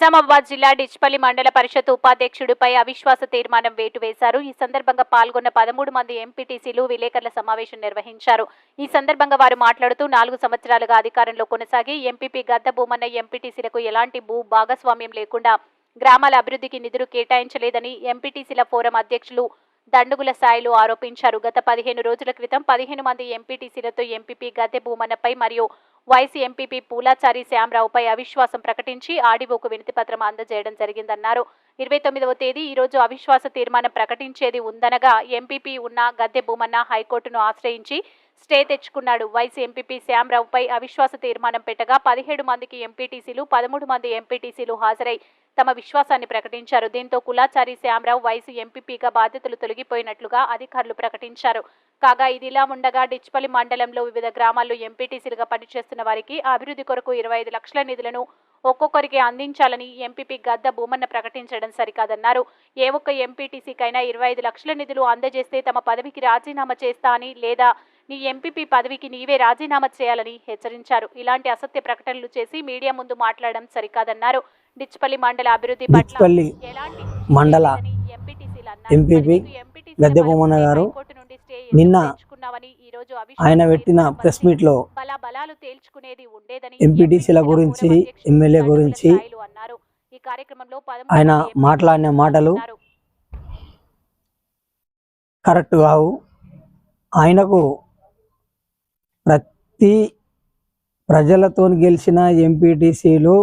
నిజామాబాద్ జిల్లా డిచ్పల్లి మండల పరిషత్ ఉపాధ్యక్షుడిపై అవిశ్వాస తీర్మానం వేటు వేశారు. ఈ సందర్భంగా పాల్గొన్న పదమూడు మంది ఎంపీటీసీలు విలేకరుల సమావేశం నిర్వహించారు. ఈ సందర్భంగా వారు మాట్లాడుతూ నాలుగు సంవత్సరాలుగా అధికారంలో కొనసాగి ఎంపీపీ గద్ద భూమన్న ఎంపీటీసీలకు ఎలాంటి భూ భాగస్వామ్యం లేకుండా గ్రామాల అభివృద్ధికి నిధులు కేటాయించలేదని ఎంపీటీసీల ఫోరం అధ్యక్షులు దండుగుల స్థాయిలో ఆరోపించారు. గత పదిహేను రోజుల క్రితం పదిహేను మంది ఎంపీటీసీలతో ఎంపీపీ గద్దె భూమన్నపై మరియు వైసీ ఎంపీపీ పూలాచారి శ్యాంరావుపై అవిశ్వాసం ప్రకటించి ఆడిఓకు వినతి పత్రం అందజేయడం జరిగిందన్నారు. ఇరవై తొమ్మిదవ తేదీ ఈ రోజు అవిశ్వాస తీర్మానం ప్రకటించేది ఉందనగా ఎంపీపీ ఉన్న గద్దె భూమన్న హైకోర్టును ఆశ్రయించి స్టే తెచ్చుకున్నాడు. వైసీ ఎంపీపీ శ్యామరావుపై అవిశ్వాస తీర్మానం పెట్టగా పదిహేడు మందికి ఎంపీటీసీలు పదమూడు మంది ఎంపీటీసీలు హాజరై తమ విశ్వాసాన్ని ప్రకటించారు. దీంతో కులాచారి శ్యాంరావు వైసీ ఎంపీపీగా బాధ్యతలు తొలగిపోయినట్లుగా అధికారులు ప్రకటించారు. కాగా ఇదిలా ఉండగా డిచ్పల్లి మండలంలో వివిధ గ్రామాల్లో ఎంపీటీసీలుగా పనిచేస్తున్న వారికి అభివృద్ధి కొరకు ఇరవై ఐదు లక్షల నిధులను ఒక్కొక్కరికి అందించాలని ఎంపీపీ గద్ద భూమన్న ప్రకటించడం సరికాదన్నారు. ఏ ఒక్క ఎంపీటీసీకైనా ఇరవై ఐదు లక్షల నిధులు అందజేస్తే తమ పదవికి రాజీనామా చేస్తా అని లేదా నీ ఎంపీపీ పదవికి నీవే రాజీనామా చేయాలని హెచ్చరించారు ఇలాంటి అసత్య ప్రకటనలు చేసి మీడియా ముందు మాట్లాడడం సరికాదన్నారు డిచ్పల్లి మండల అభివృద్ధి పట్ల మండల. ఎంపీపీ గద్దె బొమ్మన్న గారు నిన్న ఆయన పెట్టిన ప్రెస్ తేల్చుకునేది ఉండేదని ఎంపీటీసీల గురించి, ఎమ్మెల్యే గురించి సాయిలు అన్నారు. ఈ కార్యక్రమంలో పదమూడు ఆయన మాట్లాడిన మాటలు. కరెక్ట్ కావు ఆయనకు ప్రతి ప్రజలతో గెలిచిన ఎంపీటీసీలు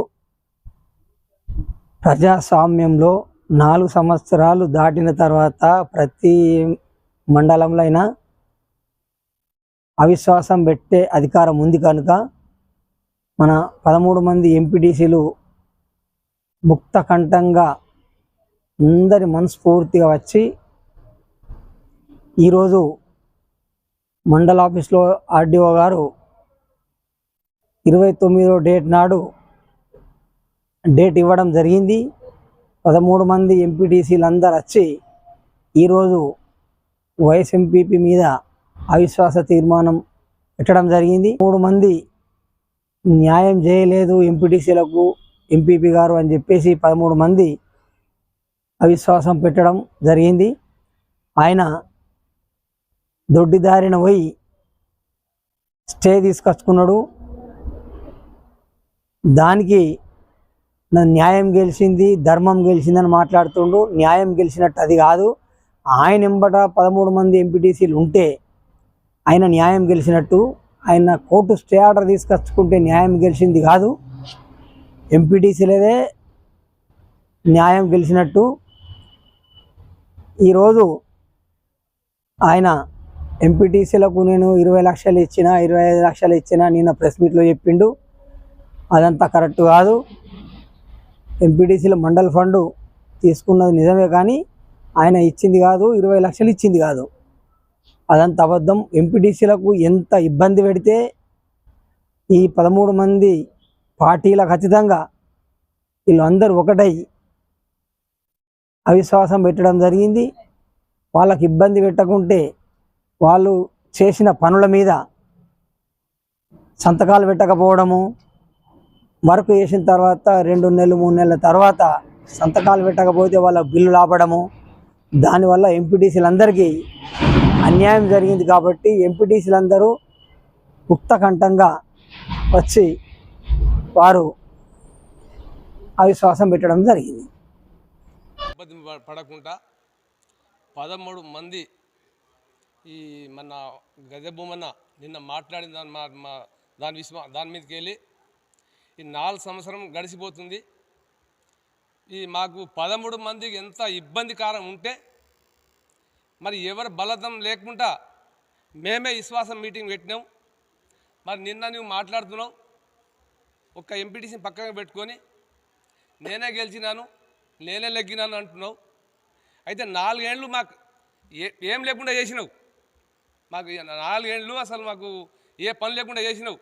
ప్రజాస్వామ్యంలో నాలుగు సంవత్సరాలు దాటిన తర్వాత ప్రతి మండలంలో అయినా అవిశ్వాసం పెట్టే అధికారం ఉంది కనుక మన పదమూడు మంది ఎంపీటీసీలు ముక్తకంఠంగా అందరి మనస్ఫూర్తిగా వచ్చి ఈరోజు మండల ఆఫీస్లో ఆర్డీఓ గారు ఇరవై తొమ్మిదో డేట్ నాడు డేట్ ఇవ్వడం జరిగింది. పదమూడు మంది ఎంపీటీసీలు అందరు వచ్చి ఈరోజు వైఎస్ ఎంపీపీ మీద అవిశ్వాస తీర్మానం పెట్టడం జరిగింది. మూడు మంది న్యాయం చేయలేదు ఎంపీటీసీలకు ఎంపీపీ గారు అని చెప్పేసి పదమూడు మంది అవిశ్వాసం పెట్టడం జరిగింది. ఆయన దొడ్డిదారిన పోయి స్టే తీసుకొచ్చుకున్నాడు. దానికి నా న్యాయం గెలిచింది ధర్మం గెలిచిందని మాట్లాడుతుండు. న్యాయం గెలిచినట్టు అది కాదు. ఆయన ఎంబట పదమూడు మంది ఎంపీటీసీలు ఉంటే ఆయన న్యాయం గెలిచినట్టు ఆయన కోర్టు స్టే ఆర్డర్ తీసుకొచ్చుకుంటే న్యాయం గెలిచింది కాదు. ఎంపీటీసీలదే న్యాయం గెలిచినట్టు. ఈరోజు ఆయన ఎంపీటీసీలకు నేను ఇరవై లక్షలు ఇచ్చిన ఇరవై ఐదు లక్షలు ఇచ్చిన నిన్న ప్రెస్ మీట్లో చెప్పిండు. అదంతా కరెక్ట్ కాదు. ఎంపీటీసీల మండల్ ఫండు తీసుకున్నది నిజమే కానీ ఆయన ఇచ్చింది కాదు ఇరవై లక్షలు ఇచ్చింది కాదు. అదంత అబద్ధం. ఎంపీటీసీలకు ఎంత ఇబ్బంది పెడితే ఈ పదమూడు మంది పార్టీల ఖచ్చితంగా వీళ్ళందరూ ఒకటై అవిశ్వాసం పెట్టడం జరిగింది. వాళ్ళకి ఇబ్బంది పెట్టకుంటే వాళ్ళు చేసిన పనుల మీద సంతకాలు పెట్టకపోవడము వర్క్ చేసిన తర్వాత రెండు నెలలు మూడు నెలల తర్వాత సంతకాలు పెట్టకపోతే వాళ్ళ బిల్లు లాపడము. దానివల్ల ఎంపీటీసీలందరికీ అన్యాయం జరిగింది కాబట్టి ఎంపీటీసీలందరూ ముక్తకంఠంగా వచ్చి వారు అవిశ్వాసం పెట్టడం జరిగింది. పడకుండా పదమూడు మంది ఈ మన గజ నిన్న మాట్లాడిన దాని మా దాని విశ్వా దాని మీదకి వెళ్ళి ఈ నాలుగు సంవత్సరం గడిచిపోతుంది. ఈ మాకు పదమూడు మందికి ఎంత ఇబ్బందికరం ఉంటే మరి ఎవరు బలతం లేకుండా మేమే విశ్వాసం మీటింగ్ పెట్టినాం. మరి నిన్న నువ్వు మాట్లాడుతున్నావు. ఒక ఎంపీటీసీని పక్కన పెట్టుకొని నేనే గెలిచినాను నేనే లెగ్గినాను అంటున్నావు. అయితే నాలుగేండ్లు మాకు ఏ ఏం లేకుండా చేసినావు. మాకు నాలుగేళ్ళు అసలు మాకు ఏ పని లేకుండా చేసినావు.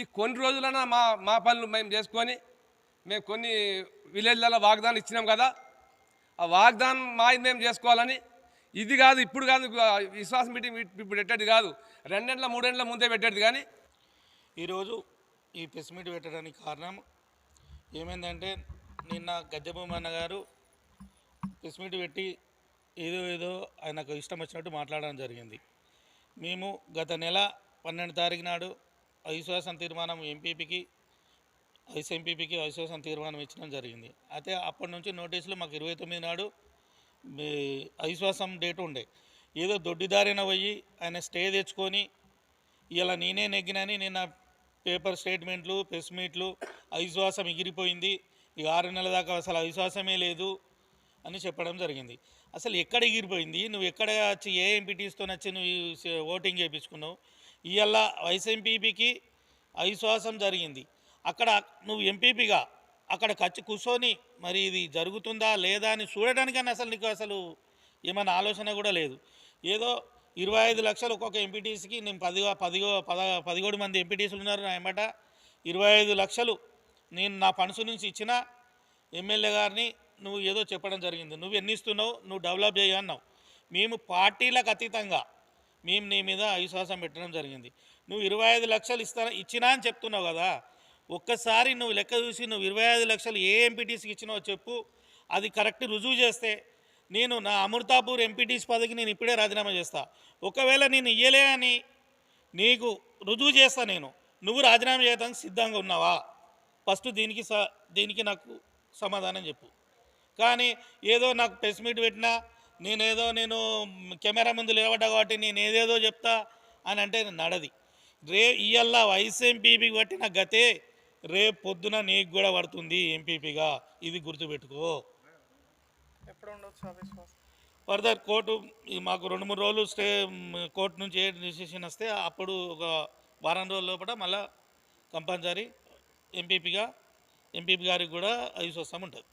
ఈ కొన్ని రోజులైనా మా మా పనులు మేము చేసుకొని మేము కొన్ని విలేజ్లలో వాగ్దానం ఇచ్చినాం కదా. ఆ వాగ్దానం మా మేము చేసుకోవాలని ఇది కాదు ఇప్పుడు కాదు విశ్వాస మీటింగ్ ఇప్పుడు పెట్టేది కాదు. రెండేళ్ళ మూడేళ్ళ ముందే పెట్టేది కానీ. ఈరోజు ఈ ప్రెస్ మీట్ పెట్టడానికి కారణం ఏమైందంటే నిన్న గద్దెబొమ్మన్న గారు ప్రెస్ మీట్ పెట్టి ఏదో ఏదో ఆయనకు ఇష్టం వచ్చినట్టు మాట్లాడడం జరిగింది. మేము గత నెల పన్నెండు తారీఖు నాడు అవిశ్వాసం తీర్మానం ఎంపీపీకి వైస్ ఎంపీపీకి అవిశ్వాసం తీర్మానం ఇచ్చడం జరిగింది. అయితే అప్పటి నుంచి నోటీసులు మాకు ఇరవై తొమ్మిది నాడు అవిశ్వాసం డేట్ ఉండే. ఏదో దొడ్డిదారిన పోయి ఆయన స్టే తెచ్చుకొని ఇలా నేనే నెగ్గినని నిన్న పేపర్ స్టేట్మెంట్లు ప్రెస్ మీట్లు అవిశ్వాసం ఎగిరిపోయింది. ఇక ఆరు నెలల దాకా అసలు అవిశ్వాసమే లేదు. అని చెప్పడం జరిగింది. అసలు ఎక్కడ ఎగిరిపోయింది? నువ్వు ఎక్కడ వచ్చి ఏ ఎంపీటీస్తో వచ్చి నువ్వు ఓటింగ్ చేయించుకున్నావు ఇవాళ వైస్ ఎంపీపీకి అవిశ్వాసం జరిగింది. అక్కడ నువ్వు ఎంపీపీగా అక్కడ ఖర్చు కూర్చొని మరి ఇది జరుగుతుందా లేదా అని చూడడానికన్నా అసలు నీకు అసలు ఏమైనా ఆలోచన కూడా లేదు. ఏదో ఇరవై ఐదు లక్షలు ఒక్కొక్క ఎంపీటీసీకి నేను పదిగో పదిగో పద పదిహేడు మంది ఎంపీటీసీలు ఉన్నారు నా ఎమ్మట. ఇరవై ఐదు లక్షలు నేను నా పనుసు నుంచి ఇచ్చిన ఎమ్మెల్యే గారిని నువ్వు ఏదో చెప్పడం జరిగింది. నువ్వు ఎన్ని ఇస్తున్నావు? నువ్వు డెవలప్ చేయ అన్నావు. మేము పార్టీలకు అతీతంగా మేము నీ మీద అవిశ్వాసం పెట్టడం జరిగింది. నువ్వు ఇరవై ఐదు లక్షలు ఇస్తా ఇచ్చినా అని చెప్తున్నావు కదా. ఒక్కసారి నువ్వు లెక్క చూసి నువ్వు ఇరవై ఐదు లక్షలు ఏ ఎంపీటీసీకి ఇచ్చినావో చెప్పు. అది కరెక్ట్ రుజువు చేస్తే నేను నా అమృతాపూర్ ఎంపీటీసీ పదవికి నేను ఇప్పుడే రాజీనామా చేస్తా. ఒకవేళ నేను ఇయ్యలే అని నీకు రుజువు చేస్తా నేను. నువ్వు రాజీనామా చేయడానికి సిద్ధంగా ఉన్నావా? ఫస్ట్ దీనికి స దీనికి నాకు సమాధానం చెప్పు. కానీ ఏదో నాకు ప్రెస్ మీట్ పెట్టినా నేనేదో నేను కెమెరా ముందు నిలబడ్డా కాబట్టి నేను ఏదేదో చెప్తా అని అంటే నడది. రే ఇయ్యల్లా వైస్ ఎంపీపీకి పట్టిన గతే రేపు పొద్దున నీకు కూడా పడుతుంది ఎంపీపీగా ఇది గుర్తుపెట్టుకో. ఎప్పుడు ఉండొచ్చు అవిశ్వాసం ఫర్దర్ కోర్టు మాకు రెండు మూడు రోజులు స్టే కోర్టు నుంచి ఏ డిసిషన్ వస్తే అప్పుడు ఒక వారం రోజుల లోపల మళ్ళా కంపల్సరీ ఎంపీపీగా ఎంపీపీ గారికి కూడా అవిశ్వాసం ఉంటుంది.